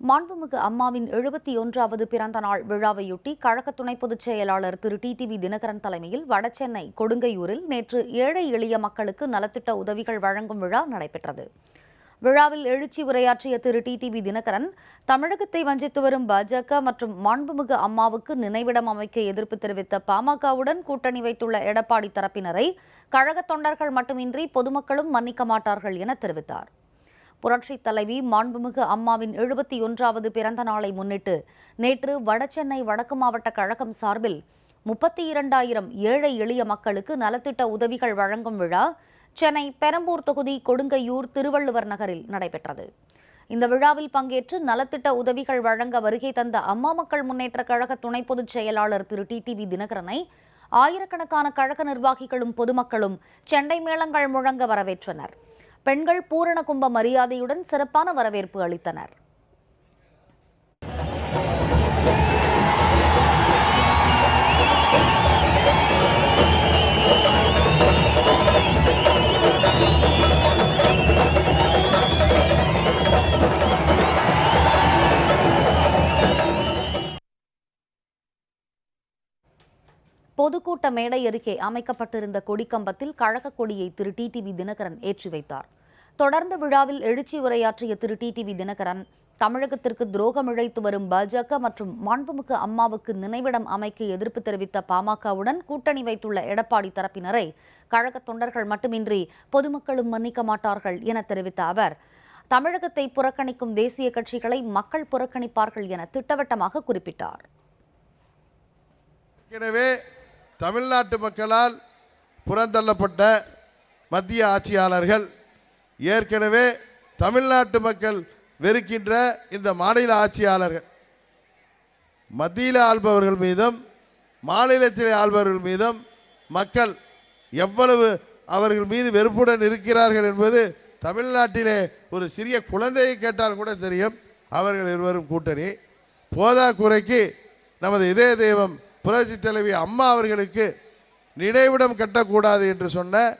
மாண்புமிகு அம்மாவின் எழுபத்தி ஒன்றாவது பிறந்த நாள் விழாவையொட்டி கழக துணை பொதுச் செயலாளர் திரு டிடிவி தினகரன் தலைமையில் வடசென்னை கொடுங்கையூரில் நேற்று ஏழை எளிய மக்களுக்கு நலத்திட்ட உதவிகள் வழங்கும் விழா நடைபெற்றது. விழாவில் எழுச்சி உரையாற்றிய திரு டி டிவி தினகரன் தமிழகத்தை வஞ்சித்து வரும் பாஜக மற்றும் மாண்புமிகு அம்மாவுக்கு நினைவிடம் அமைக்க எதிர்ப்பு தெரிவித்த பாமகவுடன் கூட்டணி வைத்துள்ள எடப்பாடி தரப்பினரை கழக தொண்டர்கள் மட்டுமின்றி பொதுமக்களும் மன்னிக்க மாட்டார்கள் என தெரிவித்தார். புரட்சித் தலைவி மாண்புமிகு அம்மாவின் எழுபத்தி ஒன்றாவது பிறந்த நாளை முன்னிட்டு நேற்று வடசென்னை வடக்கு மாவட்ட கழகம் சார்பில் முப்பத்தி இரண்டாயிரம் ஏழை எளிய மக்களுக்கு நலத்திட்ட உதவிகள் வழங்கும் விழா சென்னை பெரம்பூர் தொகுதி கொடுங்கையூர் திருவள்ளுவர் நகரில் நடைபெற்றது. இந்த விழாவில் பங்கேற்று நலத்திட்ட உதவிகள் வழங்க வருகை தந்த அம்மா மக்கள் முன்னேற்ற கழக துணை பொதுச் செயலாளர் திரு. டிடிவி தினகரனை ஆயிரக்கணக்கான கழக நிர்வாகிகளும் பொதுமக்களும் செண்டை மேளங்கள் முழங்க வரவேற்றனர். பெண்கள் பூரண கும்ப மரியாதையுடன் சிறப்பான வரவேற்பு அளித்தனர். பொதுக்கூட்ட மேடை அருகே அமைக்கப்பட்டிருந்த கொடிக்கம்பத்தில் கழக கொடியை திரு டிடிவி தினகரன் ஏற்றி வைத்தார். தொடர்ந்து விழாவில் எழுச்சி உரையாற்றிய திரு டிடிவி தினகரன் தமிழகத்திற்கு துரோகம் இழைத்து வரும் பாஜக மற்றும் மாண்புமிகு அம்மாவுக்கு நினைவிடம் அமைக்க எதிர்ப்பு தெரிவித்த பாமகவுடன் கூட்டணி வைத்துள்ள எடப்பாடி தரப்பினரை கழக தொண்டர்கள் மட்டுமின்றி பொதுமக்களும் மன்னிக்க மாட்டார்கள் என தெரிவித்த அவர் தமிழகத்தை புறக்கணிக்கும் தேசிய கட்சிகளை மக்கள் புறக்கணிப்பார்கள் என திட்டவட்டமாக குறிப்பிட்டார். ஏற்கனவே தமிழ்நாட்டு மக்களால் புறந்தள்ளப்பட்ட மத்திய ஆட்சியாளர்கள் ஏற்கனவே தமிழ்நாட்டு மக்கள் வெறுக்கின்ற இந்த மாநில ஆட்சியாளர்கள் மத்தியில் ஆள்பவர்கள் மீதும் மாநிலத்தில் ஆள்பவர்கள் மீதும் மக்கள் எவ்வளவு அவர்கள் மீது வெறுப்புடன் இருக்கிறார்கள் என்பது தமிழ்நாட்டிலே ஒரு சிறிய குழந்தையை கேட்டால் கூட தெரியும். அவர்கள் இருவரும் கூட்டணி. போதா குறைக்கு நமது இதய தெய்வம் புரட்சி தலைவி அம்மா அவர்களுக்கு நினைவிடம் கட்டக்கூடாது என்று சொன்ன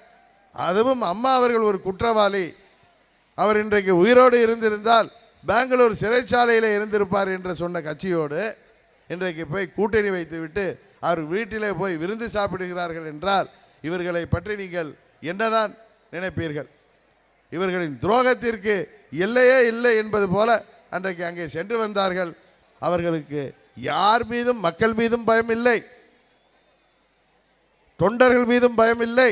அதுவும் அம்மா அவர்கள் ஒரு குற்றவாளி. அவர் இன்றைக்கு உயிரோடு இருந்திருந்தால் பெங்களூர் சிறைச்சாலையில் இருந்திருப்பார் என்று சொன்ன கட்சியோடு இன்றைக்கு போய் கூட்டணி வைத்துவிட்டு அவர் வீட்டிலே போய் விருந்து சாப்பிடுகிறார்கள் என்றால் இவர்களை பற்றி நீங்கள் என்னதான் நினைப்பீர்கள்? இவர்களின் துரோகத்திற்கு எல்லையே இல்லை என்பது போல அன்றைக்கு அங்கே சென்று வந்தார்கள். அவர்களுக்கு யார் மீதும் மக்கள் மீதும் பயம் இல்லை தொண்டர்கள் மீதும் பயம் இல்லை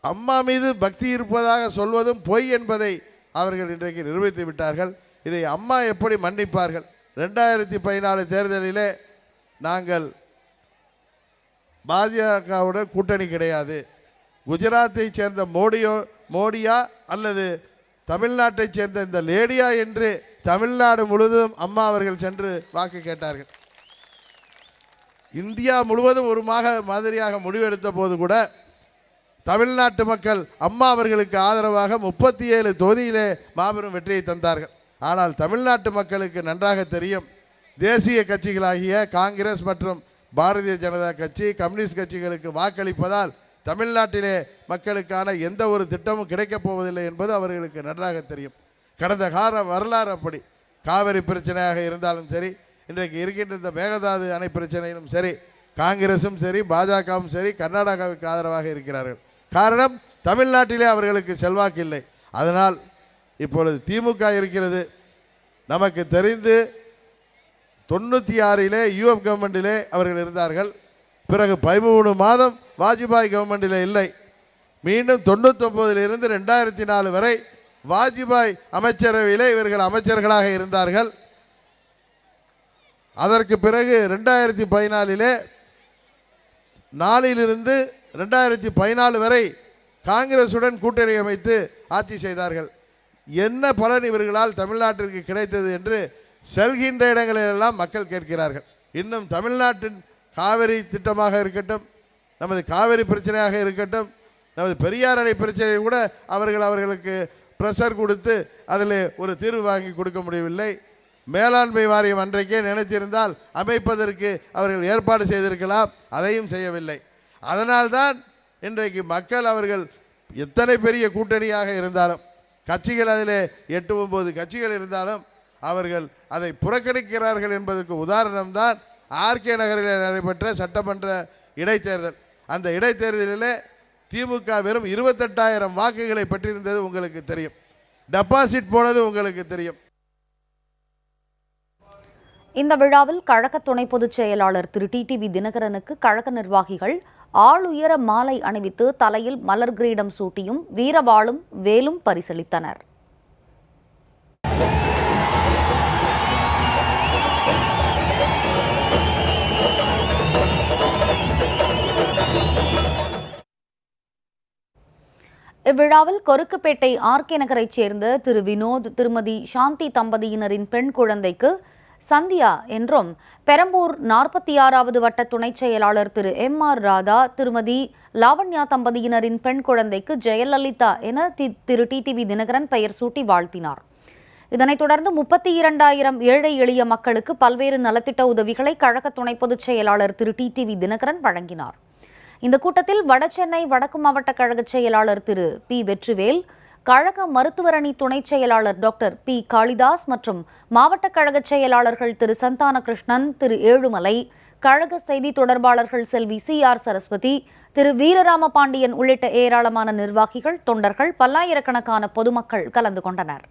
அம்மா மீது பக்தி இருப்பதாக சொல்வதும் பொய் என்பதை அவர்கள் இன்றைக்கு நிரூபித்து விட்டார்கள். இதை அம்மா எப்படி மன்னிப்பார்கள்? ரெண்டாயிரத்தி பதினாலு தேர்தலிலே நாங்கள் பாஜகவுடன் கூட்டணி கிடையாது. குஜராத்தைச் சேர்ந்த மோடியோ மோடியா அல்லது தமிழ்நாட்டை சேர்ந்த இந்த லேடியா என்று தமிழ்நாடு முழுவதும் அம்மா அவர்கள் சென்று வாக்கு கேட்டார்கள். இந்தியா முழுவதும் ஒரு மாக மாதிரியாக முடிவெடுத்த போது கூட தமிழ்நாட்டு மக்கள் அம்மா அவர்களுக்கு ஆதரவாக முப்பத்தி ஏழு தொகுதியிலே மாபெரும் வெற்றியை தந்தார்கள். ஆனால் தமிழ்நாட்டு மக்களுக்கு நன்றாக தெரியும் தேசிய கட்சிகளாகிய காங்கிரஸ் மற்றும் பாரதிய ஜனதா கட்சி கம்யூனிஸ்ட் கட்சிகளுக்கு வாக்களிப்பதால் தமிழ்நாட்டிலே மக்களுக்கான எந்த ஒரு திட்டமும் கிடைக்கப் போவதில்லை என்பது அவர்களுக்கு நன்றாக தெரியும். கடந்த கால வரலாறு அப்படி. காவிரி பிரச்சனையாக இருந்தாலும் சரி இன்றைக்கு இருக்கின்ற இந்த மேகதாது அணை பிரச்சனையிலும் சரி காங்கிரஸும் சரி பாஜகவும் சரி கர்நாடகாவுக்கு ஆதரவாக இருக்கிறார்கள். காரணம் தமிழ்நாட்டிலே அவர்களுக்கு செல்வாக்கு இல்லை. அதனால் இப்பொழுது திமுக இருக்கிறது. நமக்கு தெரிந்து தொண்ணூற்றி ஆறிலே யூஎஃப் கவர்மெண்டிலே அவர்கள் இருந்தார்கள். பிறகு பதிமூணு மாதம் வாஜ்பாய் கவர்மெண்டில் இல்லை. மீண்டும் தொண்ணூத்தொம்பதிலிருந்து ரெண்டாயிரத்தி நாலு வரை வாஜ்பாய் அமைச்சரவையிலே இவர்கள் அமைச்சர்களாக இருந்தார்கள். அதற்கு பிறகு ரெண்டாயிரத்தி பதினாலிலே நாளிலிருந்து ரெண்டாயிரத்தி பதினாலு வரை காங்கிரசுடன் கூட்டணி அமைத்து ஆட்சி செய்தார்கள். என்ன பலன் இவர்களால் தமிழ்நாட்டிற்கு கிடைத்தது என்று செல்கின்ற இடங்களிலெல்லாம் மக்கள் கேட்கிறார்கள். இன்னும் தமிழ்நாட்டின் காவிரி திட்டமாக இருக்கட்டும் நமது காவிரி பிரச்சனையாக இருக்கட்டும் நமது பெரியார் அணை பிரச்சனையை கூட அவர்கள் அவர்களுக்கு ப்ரெஷர் கொடுத்து அதில் ஒரு தீர்வு வாங்கி கொடுக்க முடியவில்லை. மேலாண்மை வாரியம் அன்றைக்கே நினைத்திருந்தால் அமைப்பதற்கு அவர்கள் ஏற்பாடு செய்திருக்கலாம் அதையும் செய்யவில்லை. அதனால்தான் இன்றைக்கு மக்கள் அவர்கள் எத்தனை பெரிய கூட்டணியாக இருந்தாலும் கட்சிகள் அதில் எட்டு ஒன்பது கட்சிகள் இருந்தாலும் அவர்கள் அதை புறக்கணிக்கிறார்கள் என்பதற்கு உதாரணம்தான் ஆர்கே நகரில் நடைபெற்ற சட்டமன்ற இடைத்தேர்தல். அந்த இடைத்தேர்தலிலே திமுக வெறும் இருபத்தெட்டாயிரம் வாக்குகளை பெற்றிருந்தது உங்களுக்கு தெரியும். டெபாசிட் போனது உங்களுக்கு தெரியும். இந்த விழாவில் கழக துணை பொதுச் செயலாளர் திரு டிடிவி தினகரனுக்கு கழக நிர்வாகிகள் ஆளுயர மாலை அணிவித்து தலையில் மலர் கிரீடம் சூட்டியும் வீரவாளும் வேலும் பரிசளித்தனர். இவ்விழாவில் கொருக்குப்பேட்டை ஆர்கே நகரைச் சேர்ந்த திரு வினோத் திருமதி சாந்தி தம்பதியினரின் பெண் குழந்தைக்கு சந்தியா என்றும் பெரம்பூர் நாற்பத்தி ஆறாவது வட்ட துணைச் செயலாளர் திரு எம் ஆர் ராதா திருமதி லாவண்யா தம்பதியினரின் பெண் குழந்தைக்கு ஜெயலலிதா என திரு டிடிவி தினகரன் பெயர் சூட்டி வாழ்த்தினார். இதனைத் தொடர்ந்து முப்பத்தி இரண்டாயிரம் ஏழை எளிய மக்களுக்கு பல்வேறு நலத்திட்ட உதவிகளை கழக துணை பொதுச் செயலாளர் திரு டிடிவி தினகரன் வழங்கினார். இந்த கூட்டத்தில் வடசென்னை வடக்கு மாவட்ட கழக செயலாளர் திரு பி. வெற்றிவேல் கழக மருத்துவரணி துணைச் செயலாளர் டாக்டர் பி. காளிதாஸ் மற்றும் மாவட்ட கழக செயலாளர்கள் திரு. சந்தான கிருஷ்ணன் திரு. ஏழுமலை கழக செய்தி தொடர்பாளர்கள் செல்வி சி. ஆர். சரஸ்வதி திரு. வீரராம பாண்டியன் உள்ளிட்ட ஏராளமான நிர்வாகிகள் தொண்டர்கள் பல்லாயிரக்கணக்கான பொதுமக்கள் கலந்து கொண்டனர்.